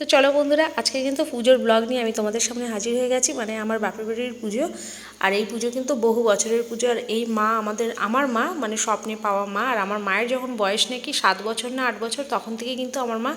তো চলো বন্ধুরা, আজকে কিন্তু পুজোর ব্লগ নিয়ে আমি তোমাদের সামনে হাজির হয়ে গেছি মানে আমার বাপের বাড়ির পুজো। আর এই পুজো কিন্তু বহু বছরের পুজো, আর এই মা আমাদের, আমার মা মানে স্বপ্নে পাওয়া মা, আর আমার মায়ের যখন বয়স নাকি সাত বছর না আট বছর, তখন থেকে কিন্তু আমার মা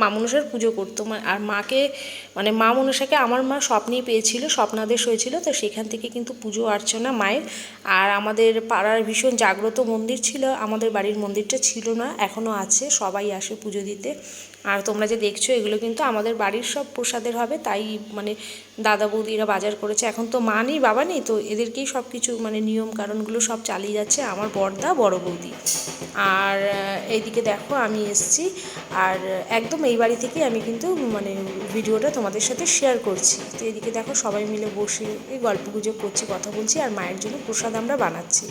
মা মনসার পুজো করতো। আর মাকে মানে মা মনসাকে আমার মা স্বপ্নেই পেয়েছিল, স্বপ্নাদেশ হয়েছিল, তো সেখান থেকে কিন্তু পুজো অর্চনা মায়ের। আর আমাদের পাড়ার ভীষণ জাগ্রত মন্দির ছিল, আমাদের বাড়ির মন্দিরটা ছিল না এখনও আছে, সবাই আসে পুজো দিতে। আর তোমরা যে দেখছ, এগুলো কিন্তু আমাদের বাড়ির সব প্রসাদের হবে তাই মানে দাদা বৌদিরা বাজার করেছে। এখন তো মা নেই বাবা নেই তো এদেরকেই সব কিছু মানে নিয়ম কারণগুলো সব চালিয়ে যাচ্ছে আমার বর্দা বড় বৌদি। আর এইদিকে দেখো আমি এসছি আর একদম এই বাড়ি থেকেই আমি কিন্তু মানে ভিডিওটা তোমাদের সাথে শেয়ার করছি। তো এদিকে দেখো সবাই মিলে বসে এই গল্প গুজব করছি কথা বলছি আর মায়ের জন্য প্রসাদ আমরা বানাচ্ছি।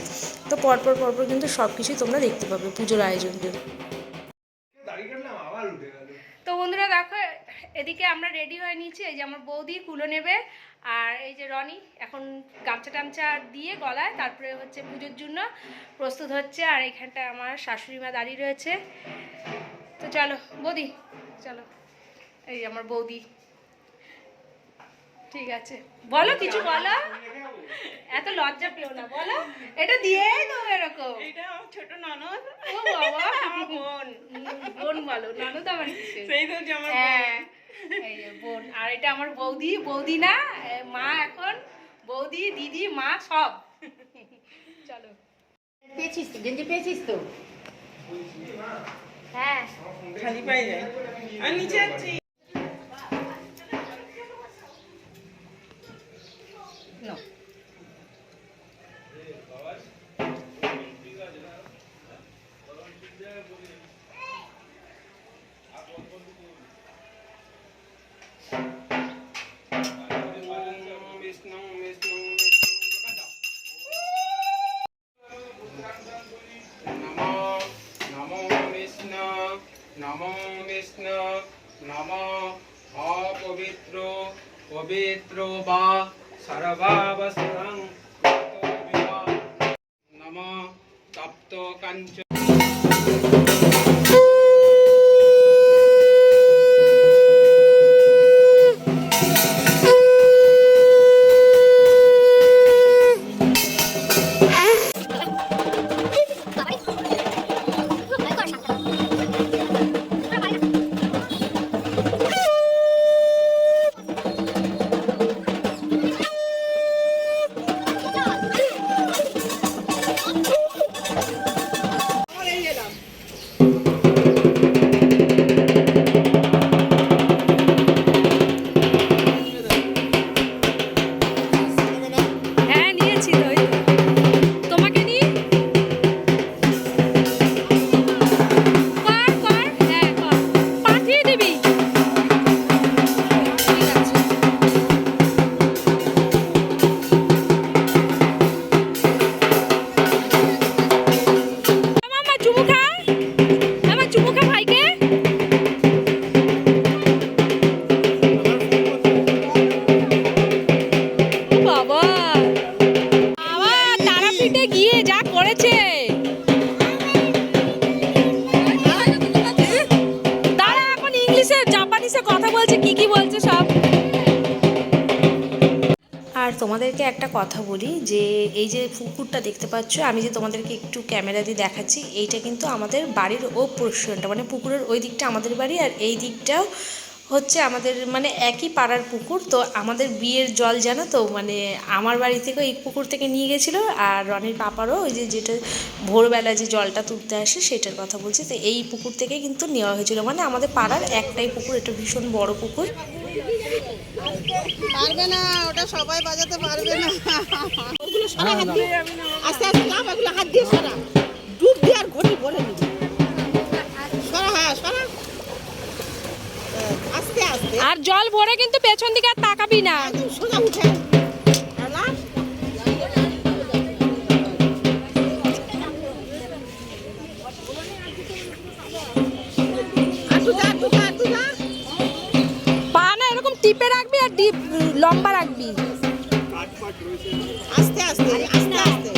তো পরপর পরপর কিন্তু সব কিছুই তোমরা দেখতে পাবে পুজোর আয়োজনটা গেল। তো বন্ধুরা দেখো এদিকে আমরা রেডি হয়ে নিয়েছি, এই যে আমার বৌদি কুলো নেবে, আর এই যে রনি এখন গামছা টামছা দিয়ে গলায়, তারপরে হচ্ছে পুজোর জন্য প্রস্তুত হচ্ছে, আর এখানটায় আমার শাশুড়ি মা দাঁড়িয়ে রয়েছে। তো চলো, বৌদি, চলো। এই আমার বৌদি। ঠিক আছে। বলো কিছু বলো। এত লজ্জা পেও না বলো। এটা দিয়েই দেবো এরকম। এটা আমার ছোট ননদ। ও বাবা আমার বোন। বোন বলো নানু তো আমার? সেই তো যে আমার হ্যাঁ বোন। আর এটা আমার বৌদি বৌদি না মা এখন বৌদি দিদি মা সব। চলো। পেয়েছিস তো গেঞ্জি পেয়েছিস তো? হ্যাঁ। খালি পাই যায় আর নিচে যাচ্ছি নমো অপবিত্র পবিত্র বা সর্বাবসরং নম তপ্ত কাঞ্চ। তোমাদেরকে একটা কথা বলি, যে এই যে পুকুরটা দেখতে পাচ্ছ, আমি যে তোমাদেরকে একটু ক্যামেরা দিয়ে দেখাচ্ছি, এইটা কিন্তু আমাদের বাড়ির ও পোর্শনটা মানে পুকুরের ওই দিকটা আমাদের বাড়ি, আর এই দিকটাও হচ্ছে আমাদের মানে একই পাড়ার পুকুর। তো আমাদের বিয়ের জল জানো তো মানে আমার বাড়ি থেকে এই পুকুর থেকে নিয়ে গেছিল, আর রনির পাপারও ওই যে যেটা ভোরবেলা যে জলটা তুলতে আসে, সেটার কথা বলছি। তো এই পুকুর থেকে কিন্তু নেওয়া হয়েছিল মানে আমাদের পাড়ার একটাই পুকুর, এটা ভীষণ বড় পুকুর। পারবে না ওটা সবাই বাজাতে পারবে না। ওগুলো সারা হাত দিয়ে আস্তে আস্তে নাম ওগুলো হাত দিয়ে সারা। ডুব দিয়ে আর ঘটি ভরে নিবি সরা হ্যাঁ সরা। আস্তে আস্তে। আর জল ভরে কিন্তু পেছন দিকে আর তাকাবি না। সোজা উঠে। টিপে রাখবি আর ডিপ লম্বা রাখবি। আস্তে আস্তে আস্তে আস্তে।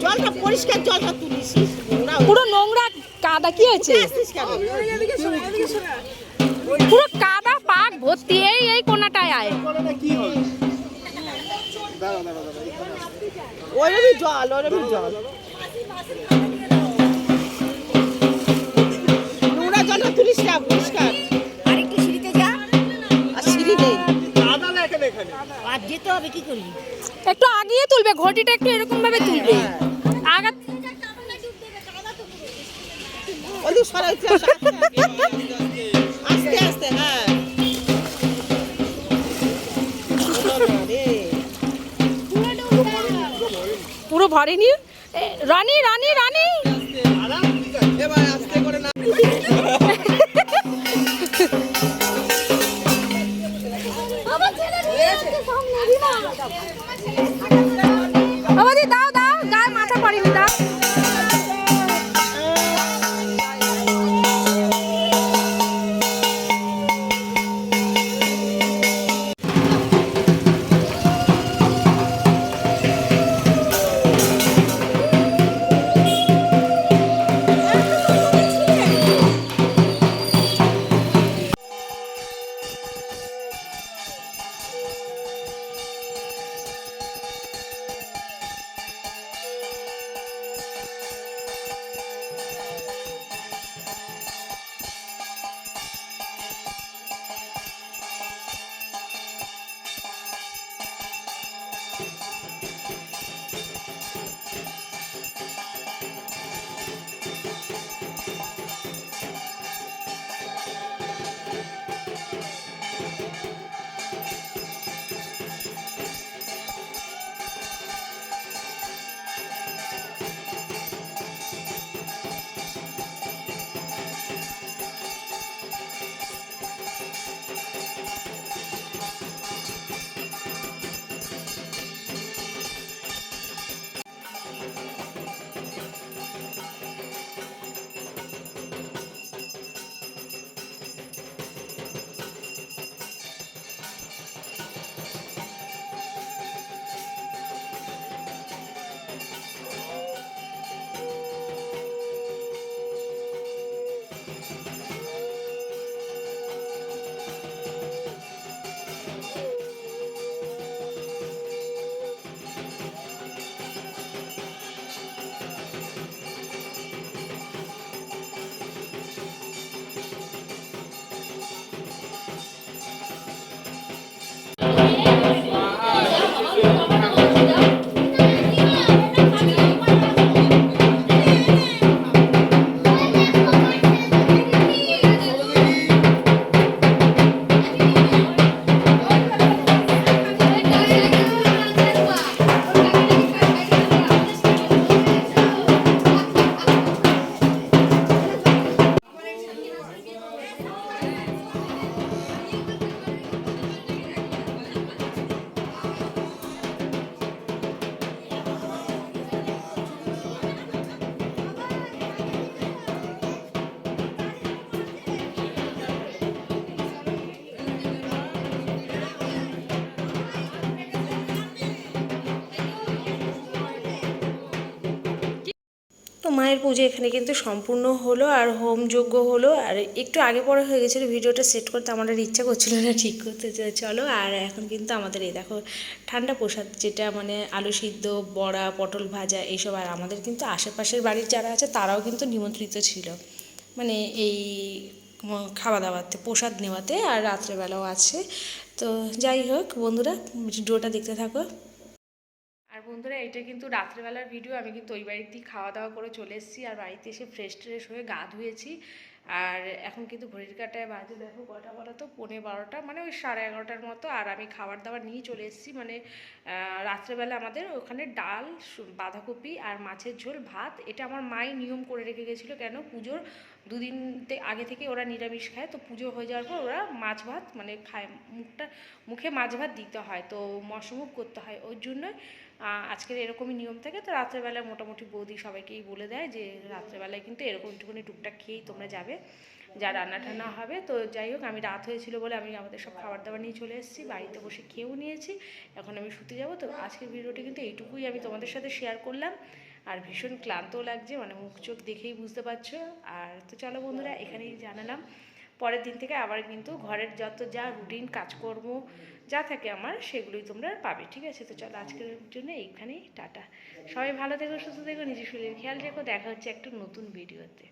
জলটা পরিষ্কার জলটা তুলিস। পুরো নোংরা কাদা কি হয়েছে? পুরো কাদা পা ও তি- এই এই কোনাটায় আয়। ওরমই জল ওরমই জল। নোংরা জলটা তুলিস না হবে কি করবি? একটু আগিয়ে তুলবে ঘটিটা একটু এরকম ভাবে তুলবে আগা আস্তে আস্তে হ্যাঁ। পুরো ভরেনি এ, রানী রানী রানী। আমাদের 감사합니다. তো মায়ের পুজো এখানে কিন্তু সম্পূর্ণ হলো আর হোম যজ্ঞ হলো। আর একটু আগে পরে হয়ে গেছিল ভিডিওটা সেট করতে আমাদের ইচ্ছা করছিল না ঠিক করতে। চলো, আর এখন কিন্তু আমাদের এই দেখো ঠান্ডা প্রসাদ যেটা মানে আলু সিদ্ধ, বড়া, পটল ভাজা এইসব আর আমাদের কিন্তু আশেপাশের বাড়ির যারা আছে তারাও কিন্তু নিমন্ত্রিত ছিল। মানে এই খাওয়া দাওয়াতে প্রসাদ নেওয়াতে আর রাত্রেবেলাও আছে। তো যাই হোক বন্ধুরা ভিডিওটা দেখতে থাকো। বন্ধুরা, এটা কিন্তু রাত্রেবেলার ভিডিও আমি কিন্তু ওই বাড়িতেই খাওয়া দাওয়া করে চলে এসেছি আর বাড়িতে এসে ফ্রেশ ট্রেশ হয়ে গা ধুয়েছি। আর এখন কিন্তু ঘড়ির কাটায় বাজে, দেখো কটা বলো তো? পৌনে বারোটা মানে ওই সাড়ে এগারোটার মতো। আর আমি খাবার দাবার নিয়ে চলে এসেছি মানে রাত্রেবেলা আমাদের ওখানে ডাল বাঁধাকপি আর মাছের ঝোল, ভাত। এটা আমার মাই নিয়ম করে রেখে গেছিল, কেন? পুজোর দুদিন আগে থেকে ওরা নিরামিষ খায় তো পুজো হয়ে যাওয়ার পর ওরা মাছ ভাত মানে খায়। মুখটা মুখে মাছ ভাত দিতে হয় তো মশমুখ করতে হয়। ওই জন্যই আহ, আজকের এরকমই নিয়ম থাকে। তো রাত্রেবেলায় মোটামুটি বৌদি সবাইকেই বলে দেয় যে রাত্রেবেলায় কিন্তু এরকম একটুখানি টুকটাক খেয়েই তোমরা যাবে যা রান্না টান্না হবে। তো যাই হোক আমি রাত হয়েছিল বলে আমি আমাদের সব খাবার দাবার নিয়ে চলে এসেছি বাড়িতে বসে খেয়েও নিয়েছি। এখন আমি শুতে যাব। তো আজকের ভিডিওটি কিন্তু এইটুকুই আমি তোমাদের সাথে শেয়ার করলাম। আর ভীষণ ক্লান্ত লাগছে মানে মুখ চোখ দেখেই বুঝতে পারছ। আর তো চলো বন্ধুরা, এখানেই জানালাম। পরের দিন থেকে আবার কিন্তু ঘরের যত যা রুটিন কাজকর্ম যা থাকে আমার, সেগুলোই তোমরা পাবে, ঠিক আছে? তো চলো আজকের জন্য এইখানেই, টাটা। সবাই ভালো থেকো, সুস্থ থেকো, নিজের শরীরের খেয়াল রেখো। দেখা হচ্ছে একটা নতুন ভিডিওতে